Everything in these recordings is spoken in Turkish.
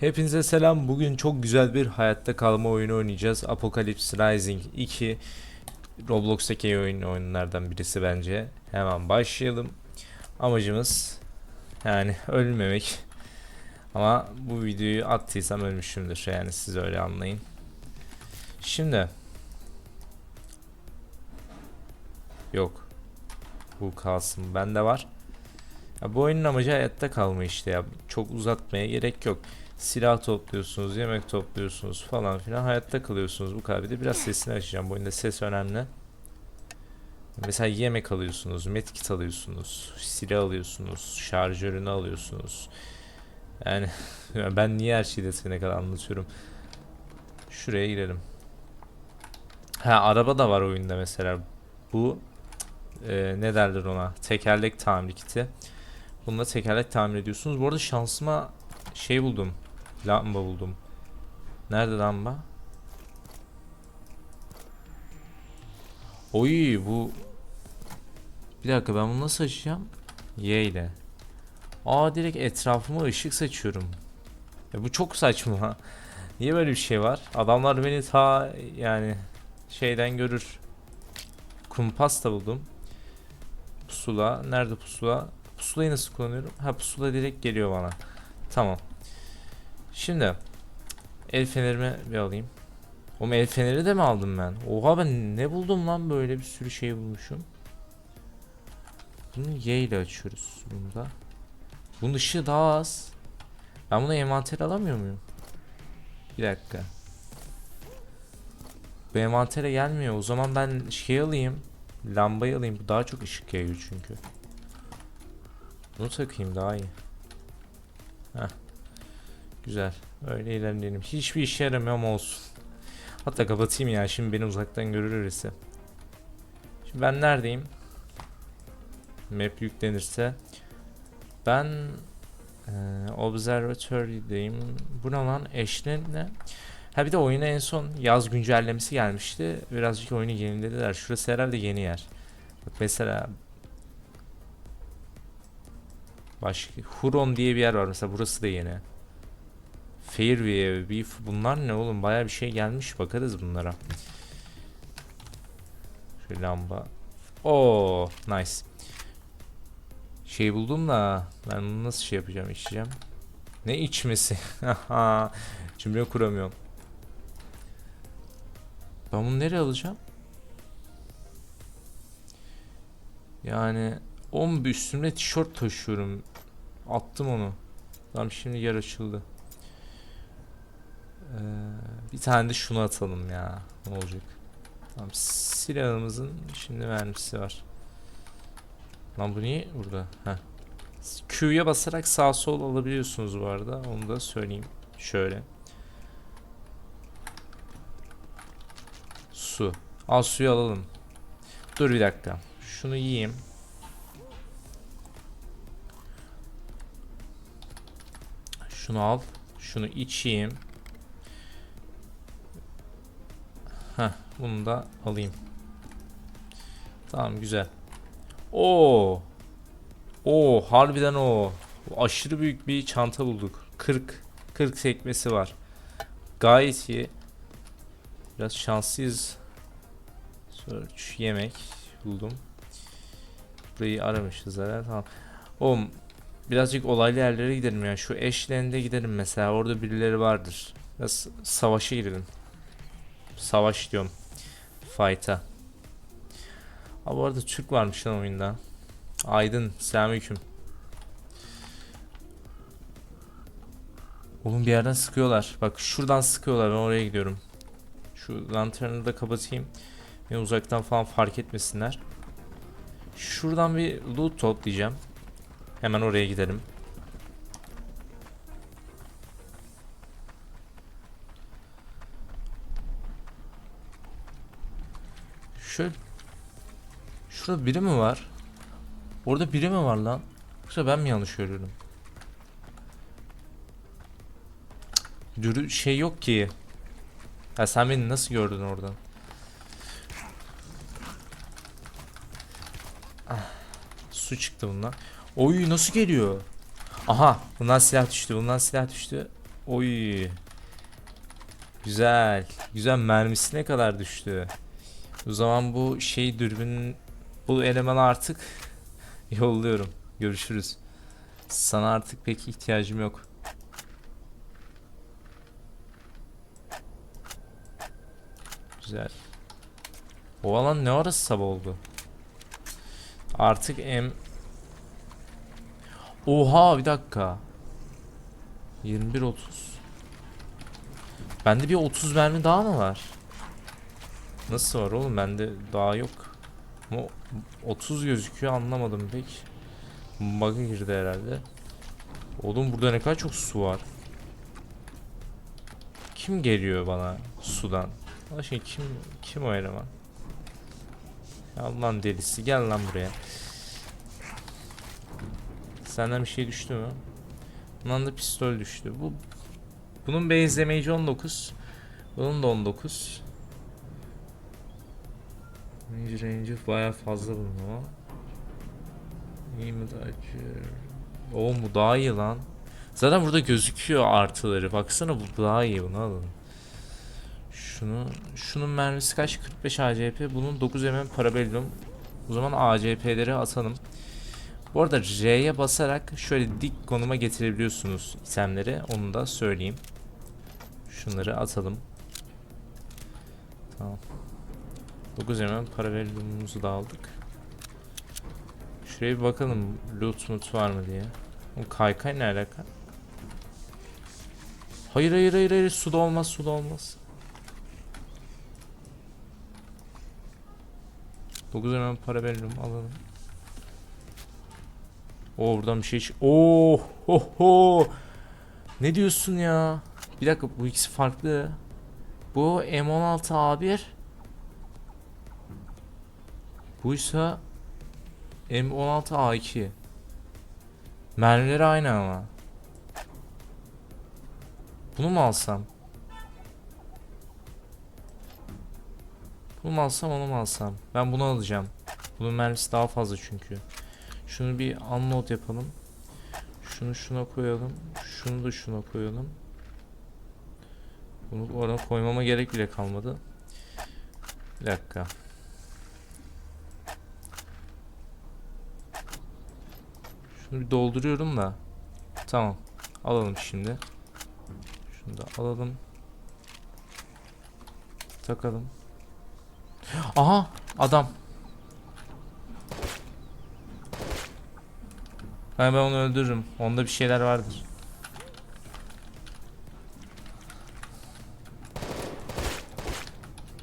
Hepinize selam. Bugün çok güzel bir hayatta kalma oyunu oynayacağız. Apocalypse Rising 2 Roblox'taki oyun oyunlardan birisi bence. Hemen başlayalım. Amacımız yani ölmemek. Ama bu videoyu attıysam ölmüşümdür. Yani siz öyle anlayın. Şimdi Yok. Bu kalsın. Bende var. Ya bu oyunun amacı hayatta kalma işte ya. Çok uzatmaya gerek yok. Silah topluyorsunuz, yemek topluyorsunuz falan filan. Hayatta kalıyorsunuz bu kadar. Bir de biraz sesini açacağım. Bu oyunda ses önemli. Mesela yemek alıyorsunuz, medkit alıyorsunuz, silah alıyorsunuz, şarjörünü alıyorsunuz. Yani ben niye her şeyi detayına kadar anlatıyorum. Şuraya girelim. Ha araba da var oyunda mesela. Bu e, ne derler ona? Tekerlek tamir kiti. Bununla tekerlek tamir ediyorsunuz. Bu arada şansıma şey buldum. Lamba buldum. Nerede lamba? Oy bu Bir dakika ben bunu nasıl açacağım? Y ile. Aa direkt etrafıma ışık saçıyorum. Ya bu çok saçma. Niye böyle bir şey var? Adamlar beni ta yani şeyden görür. Kumpas da buldum. Pusula. Nerede pusula? Pusulayı nasıl kullanıyorum? Ha pusula direkt geliyor bana. Tamam. Şimdi el fenerimi bir alayım. Oğlum el feneri de mi aldım ben? Oha ben ne buldum lan böyle bir sürü şey bulmuşum. Bunu Y ile açıyoruz bunda. Bunun ışığı daha az. Ben bunu envanter alamıyor muyum? Bir dakika. Bu envantere gelmiyor. O zaman ben şey alayım. Lambayı alayım. Bu daha çok ışık yayıyor çünkü. Bunu takayım daha iyi. Heh. Güzel. Öyle ilerleyelim. Hiçbir işe yaramıyor ama olsun. Hatta kapatayım ya. Şimdi beni uzaktan görür birisi. Şimdi ben neredeyim? Map yüklenirse. Ben e, Observatory'deyim. Bu ne lan? Eşlen ne? Ha bir de oyuna en son yaz güncellemesi gelmişti. Birazcık oyunu yenilediler. Şurası herhalde yeni yer. Bak mesela Başka Huron diye bir yer var mesela burası da yeni. Fairview, Beef bunlar ne oğlum baya bir şey gelmiş bakarız bunlara. Şu lamba. Oo, nice. Şey buldum da ben bunu nasıl şey yapacağım içeceğim. Ne içmesi? Cümle kuramıyorum. Ben bunu nereye alacağım? Yani 10 bir üstümde tişört taşıyorum. Attım onu. Tamam şimdi yer açıldı. Ee, bir tane de şunu atalım ya. Ne olacak? Tamam silahımızın şimdi mermisi var. Lan bu niye burada? Heh. Q'ya basarak sağ sol alabiliyorsunuz bu arada. Onu da söyleyeyim. Şöyle. Su. Al suyu alalım. Dur bir dakika. Şunu yiyeyim. Şunu al. Şunu içeyim. Heh, bunu da alayım. Tamam güzel. Oo. Oo harbiden o. Aşırı büyük bir çanta bulduk. 40 40 sekmesi var. Gayet iyi. Biraz şanslıyız. Search yemek buldum. Burayı aramışız zaten. Tamam. Oğlum birazcık olaylı yerlere gidelim ya. Şu eşlerinde gidelim mesela. Orada birileri vardır. Biraz savaşa girelim. Savaş diyorum. Fight'a. Aa bu arada Türk varmış lan oyunda. Aydın. Selamünaleyküm. Oğlum bir yerden sıkıyorlar. Bak şuradan sıkıyorlar. Ben oraya gidiyorum. Şu lanternı da kapatayım. Beni uzaktan falan fark etmesinler. Şuradan bir loot toplayacağım. Hemen oraya gidelim. Şöyle. Şurada biri mi var? Orada biri mi var lan? Yoksa ben mi yanlış görüyorum? Dürü şey yok ki. Ya sen beni nasıl gördün oradan? Ah, su çıktı bundan. Oy nasıl geliyor? Aha bundan silah düştü bundan silah düştü. Oy. Güzel. Güzel mermisi ne kadar düştü. O zaman bu şey dürbün bu elemanı artık yolluyorum. Görüşürüz. Sana artık pek ihtiyacım yok. Güzel. O alan ne arası sabah oldu? Artık em... Oha bir dakika. 21-30. Bende bir 30 mermi daha mı var? Nasıl var oğlum? Bende daha yok. Ama 30 gözüküyor anlamadım pek. Bug'a girdi herhalde. Oğlum burada ne kadar çok su var. Kim geliyor bana sudan? Allah şey kim kim o eleman? Allah'ın delisi gel lan buraya. Senden bir şey düştü mü? Bundan da pistol düştü. Bu bunun damage 19. Bunun da 19. Range range baya fazla bunun ama. İyi mi dodger? Oğlum bu daha iyi lan. Zaten burada gözüküyor artıları. Baksana bu daha iyi bunu alın. Şunu şunun mermisi kaç? 45 ACP. Bunun 9 mm parabellum. O zaman ACP'leri atalım. Bu arada R'ye basarak şöyle dik konuma getirebiliyorsunuz itemleri. Onu da söyleyeyim. Şunları atalım. Tamam. 9 mm parabellumumuzu da aldık. Şuraya bir bakalım loot mut var mı diye. O kaykay ne alaka? Hayır hayır hayır hayır suda olmaz suda olmaz. 9 mm parabellum alalım. Oo buradan bir şey Oo ho ho. Ne diyorsun ya? Bir dakika bu ikisi farklı. Bu M16 A1. Buysa M16 A2. Mermileri aynı ama. Bunu mu alsam? Bunu mu alsam onu mu alsam? Ben bunu alacağım. Bunun mermisi daha fazla çünkü. Şunu bir unload yapalım. Şunu şuna koyalım. Şunu da şuna koyalım. Bunu oraya koymama gerek bile kalmadı. Bir dakika. Şunu bir dolduruyorum da. Tamam. Alalım şimdi. Şunu da alalım. Takalım. Aha adam. Ben, ben onu öldürürüm. Onda bir şeyler vardır.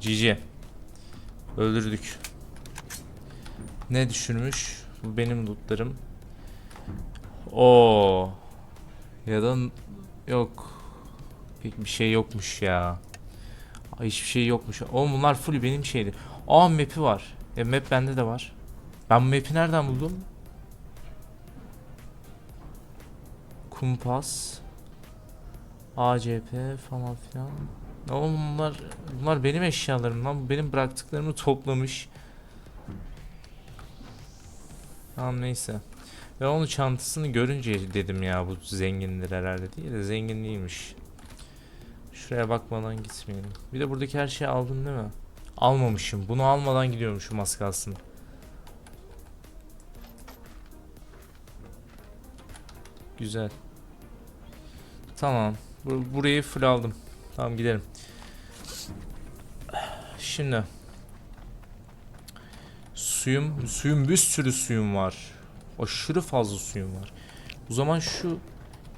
GG. Öldürdük. Ne düşürmüş? Bu benim lootlarım. Oo. Ya da yok. Pek bir şey yokmuş ya. Hiçbir şey yokmuş. Oğlum bunlar full benim şeydi. Aa map'i var. E map bende de var. Ben bu map'i nereden buldum? Kumpas. ACP falan filan. Oğlum bunlar bunlar benim eşyalarım lan. Benim bıraktıklarımı toplamış. Tamam neyse. Ve onun çantasını görünce dedim ya bu zengindir herhalde değil de zengin değilmiş. Şuraya bakmadan gitmeyelim. Bir de buradaki her şeyi aldın değil mi? Almamışım. Bunu almadan gidiyormuşum az kalsın. Güzel. Tamam. Bur- burayı full aldım. Tamam gidelim. Şimdi. Suyum, suyum bir sürü suyum var. Aşırı fazla suyum var. O zaman şu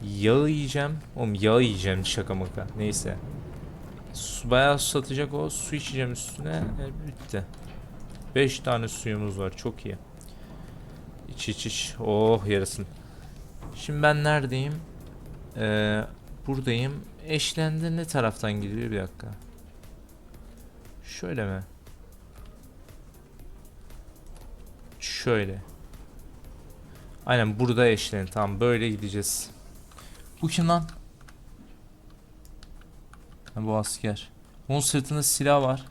yağı yiyeceğim. Oğlum yağı yiyeceğim şaka maka. Neyse. Su, bayağı satacak o. Su içeceğim üstüne. E, bitti. 5 tane suyumuz var. Çok iyi. İç iç iç. Oh yarasın. Şimdi ben neredeyim? Ee, buradayım. Eşlendi ne taraftan gidiyor bir dakika. Şöyle mi? Şöyle. Aynen burada eşlenin. Tamam böyle gideceğiz. Bu kim lan? Ha, bu asker. Onun sırtında silah var.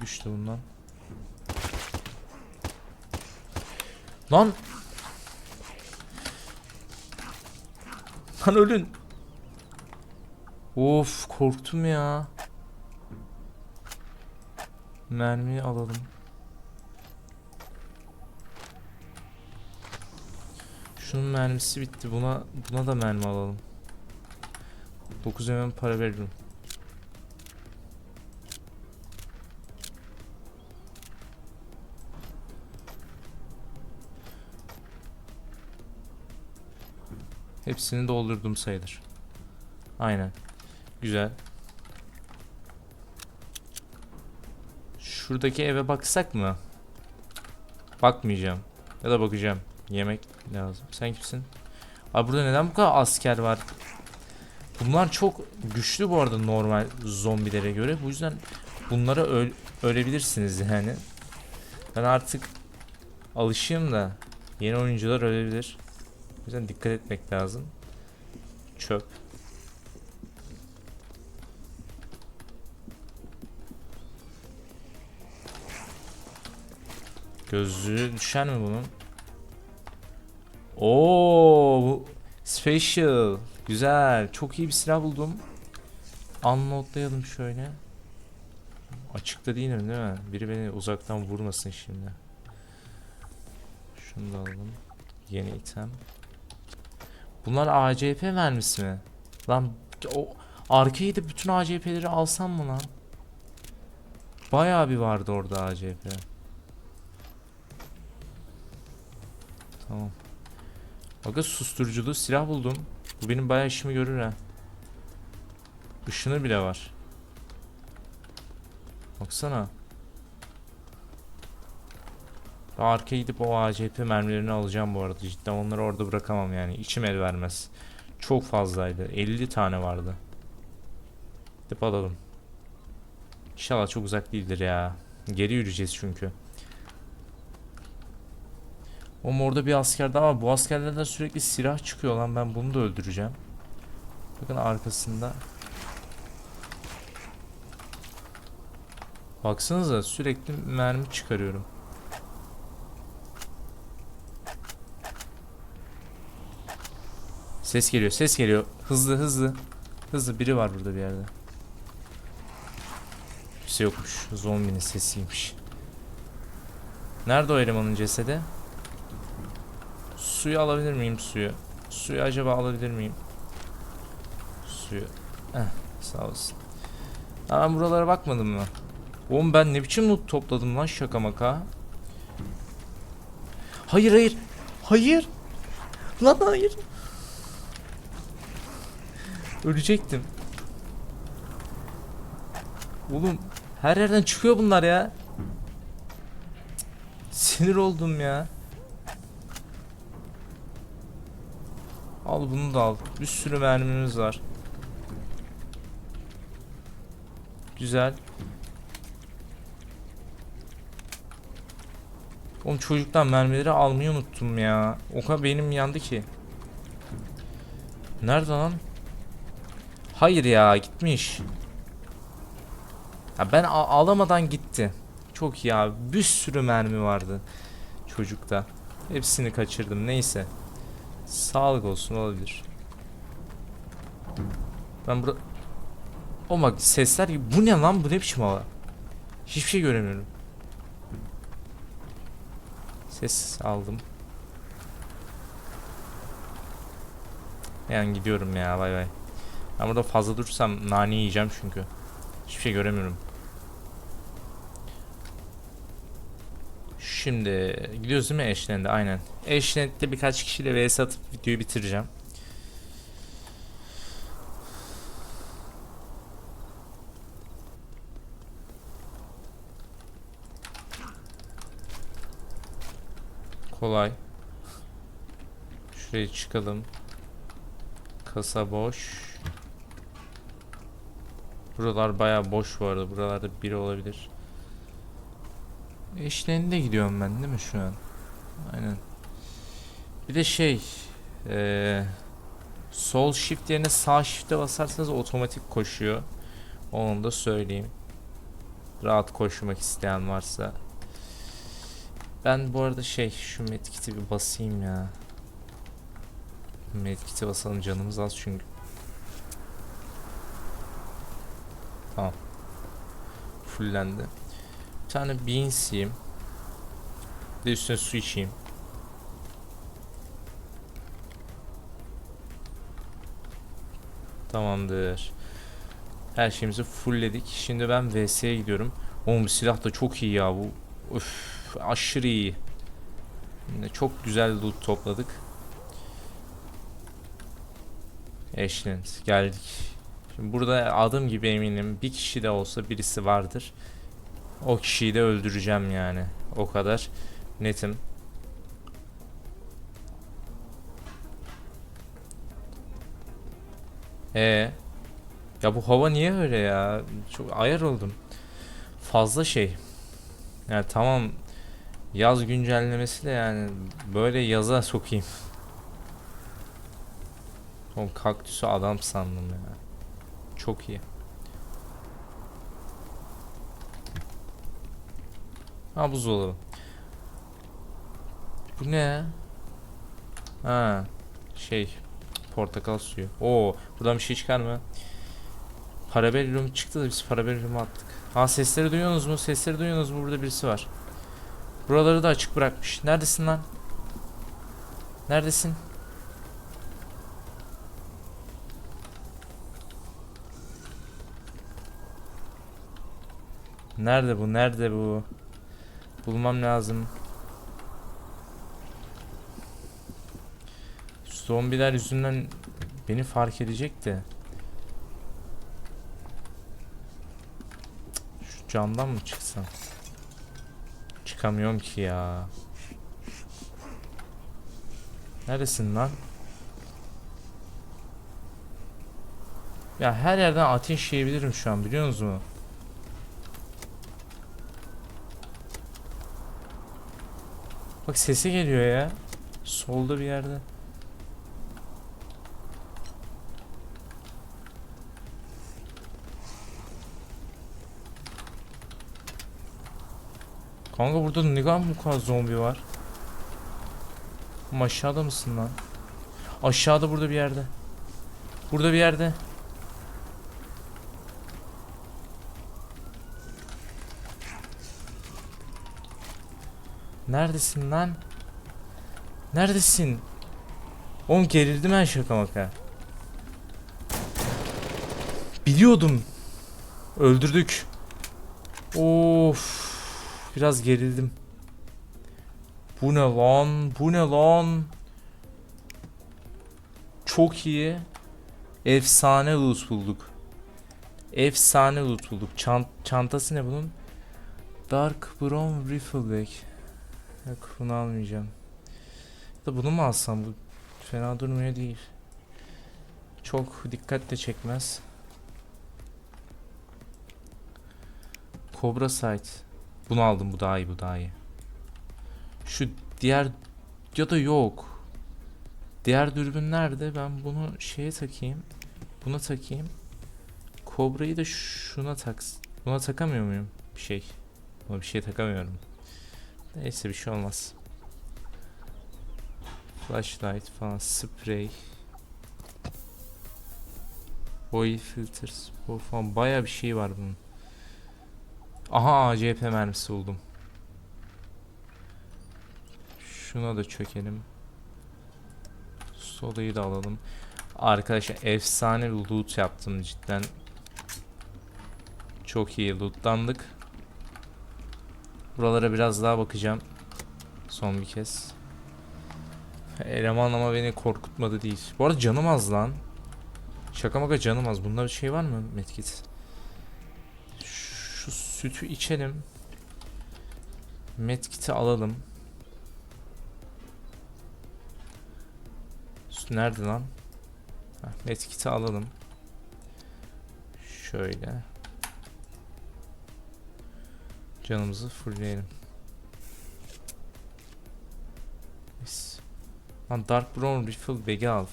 Düştü bundan. Lan! Lan ölün! Of korktum ya. Mermiyi alalım. Şunun mermisi bitti. Buna buna da mermi alalım. 9 hemen para veririm. Hepsini doldurdum sayılır. Aynen. Güzel. Şuradaki eve baksak mı? Bakmayacağım. Ya da bakacağım. Yemek lazım. Sen kimsin? Abi burada neden bu kadar asker var? Bunlar çok güçlü bu arada normal zombilere göre. Bu yüzden bunlara öl ölebilirsiniz yani. Ben artık alışayım da yeni oyuncular ölebilir. O yüzden dikkat etmek lazım. Çöp. Gözlüğü düşer mi bunun? Oo, bu special. Güzel. Çok iyi bir silah buldum. Unloadlayalım şöyle. Açıkta değilim değil mi? Biri beni uzaktan vurmasın şimdi. Şunu da alalım. Yeni item. Bunlar ACP mermisi mi? Lan o arkayı da bütün ACP'leri alsam mı lan? Bayağı bir vardı orada ACP. Tamam. Aga susturuculu silah buldum. Bu benim bayağı işimi görür ha. Işını bile var. Baksana. Ben arkaya gidip o ACP mermilerini alacağım bu arada. Cidden onları orada bırakamam yani. İçim el vermez. Çok fazlaydı. 50 tane vardı. Gidip alalım. İnşallah çok uzak değildir ya. Geri yürüyeceğiz çünkü. Oğlum orada bir asker daha var. Bu askerlerden sürekli silah çıkıyor lan. Ben bunu da öldüreceğim. Bakın arkasında. Baksanıza sürekli mermi çıkarıyorum. Ses geliyor, ses geliyor. Hızlı, hızlı. Hızlı biri var burada bir yerde. Kimse yokmuş. Zombinin sesiymiş. Nerede o elemanın cesedi? Suyu alabilir miyim suyu? Suyu acaba alabilir miyim? Suyu. Heh, sağ olasın. Ha, ben buralara bakmadım mı? Oğlum ben ne biçim loot topladım lan şaka maka. Hayır hayır. Hayır. Lan hayır. Ölecektim. Oğlum her yerden çıkıyor bunlar ya. Sinir oldum ya. Al bunu da al. Bir sürü mermimiz var. Güzel. Oğlum çocuktan mermileri almayı unuttum ya. O kadar benim yandı ki. Nerede lan? Hayır ya gitmiş. Ya ben alamadan gitti. Çok iyi abi. Bir sürü mermi vardı çocukta. Hepsini kaçırdım. Neyse. Sağlık olsun olabilir. Ben burada... O bak sesler gibi. Bu ne lan? Bu ne biçim hava? Hiçbir şey göremiyorum. Ses aldım. Yani gidiyorum ya bay bay. Ben burada fazla durursam nane yiyeceğim çünkü. Hiçbir şey göremiyorum. Şimdi gidiyoruz değil mi Eşlen'de? Aynen. Eşlen'de birkaç kişiyle vs atıp videoyu bitireceğim. Kolay. Şuraya çıkalım. Kasa boş. Buralar baya boş bu arada. Buralarda biri olabilir. Eşlerinde gidiyorum ben değil mi şu an? Aynen. Bir de şey eee, sol shift yerine sağ shift'e basarsanız otomatik koşuyor. Onu da söyleyeyim. Rahat koşmak isteyen varsa. Ben bu arada şey şu medkit'i bir basayım ya. Medkit'e basalım canımız az çünkü. Tamam. Fullendi. Bir tane beans yiyeyim. Bir de üstüne su içeyim. Tamamdır. Her şeyimizi fullledik. Şimdi ben VS'ye gidiyorum. Oğlum silah da çok iyi ya bu. Öf, aşırı iyi. Çok güzel loot topladık. Ashland geldik. Şimdi burada adım gibi eminim bir kişi de olsa birisi vardır. O kişiyi de öldüreceğim yani. O kadar netim. E ya bu hava niye öyle ya? Çok ayar oldum. Fazla şey. Yani tamam yaz güncellemesi de yani böyle yaza sokayım. Oğlum kaktüsü adam sandım ya. Çok iyi. Ha buzdolabı. Bu ne? Ha şey portakal suyu. Oo buradan bir şey çıkar mı? Parabellum çıktı da biz parabellum'u attık. Ha sesleri duyuyorsunuz mu? Sesleri duyuyorsunuz mu? Burada birisi var. Buraları da açık bırakmış. Neredesin lan? Neredesin? Nerede bu? Nerede bu? Bulmam lazım. Zombiler yüzünden beni fark edecek de. Şu camdan mı çıksam? Çıkamıyorum ki ya. Neredesin lan? Ya her yerden ateş yiyebilirim şu an biliyor musunuz? Bak sesi geliyor ya. Solda bir yerde. Kanka burada neden bu kadar zombi var? Oğlum aşağıda mısın lan? Aşağıda burada bir yerde. Burada bir yerde. Neredesin lan? Neredesin? Oğlum gerildim ben şaka maka. Biliyordum. Öldürdük. Of. Biraz gerildim. Bu ne lan? Bu ne lan? Çok iyi. Efsane loot bulduk. Efsane loot bulduk. Çant çantası ne bunun? Dark Brown Rifleback. Yok bunu almayacağım. Da bunu mu alsam? Bu fena durmuyor değil. Çok dikkat de çekmez. Cobra Sight. Bunu aldım bu daha iyi bu daha iyi. Şu diğer ya da yok. Diğer dürbün nerede? Ben bunu şeye takayım. Buna takayım. Kobra'yı da şuna tak. Buna takamıyor muyum? Bir şey. Buna bir şey takamıyorum. Neyse bir şey olmaz. Flashlight falan, spray. Oil filters, falan baya bir şey var bunun. Aha ACP mermisi buldum. Şuna da çökelim. Sodayı da alalım. Arkadaşlar efsane bir loot yaptım cidden. Çok iyi lootlandık. Buralara biraz daha bakacağım. Son bir kez. Eleman ama beni korkutmadı değil. Bu arada canım az lan. Şaka maka canım az. Bunda bir şey var mı medkit? Sütü içelim. Medkit'i alalım. Süt nerede lan? Medkit'i alalım. Şöyle. Canımızı fullleyelim. Lan Dark Brown Refill bag'i al.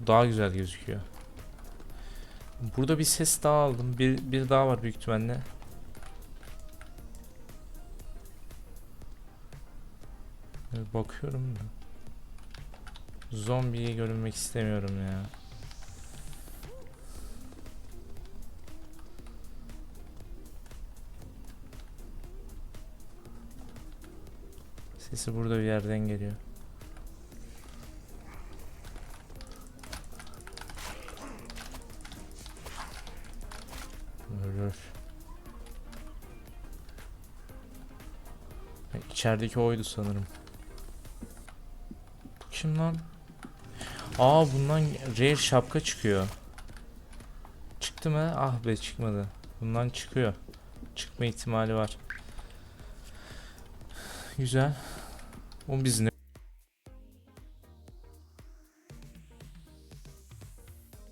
Bu daha güzel gözüküyor. Burada bir ses daha aldım. Bir, bir daha var büyük ihtimalle. Bakıyorum da. Zombiye görünmek istemiyorum ya. Sesi burada bir yerden geliyor. İçerideki oydu sanırım. Kim lan? Aa bundan rare şapka çıkıyor. Çıktı mı? Ah be çıkmadı. Bundan çıkıyor. Çıkma ihtimali var. Güzel. O biz ne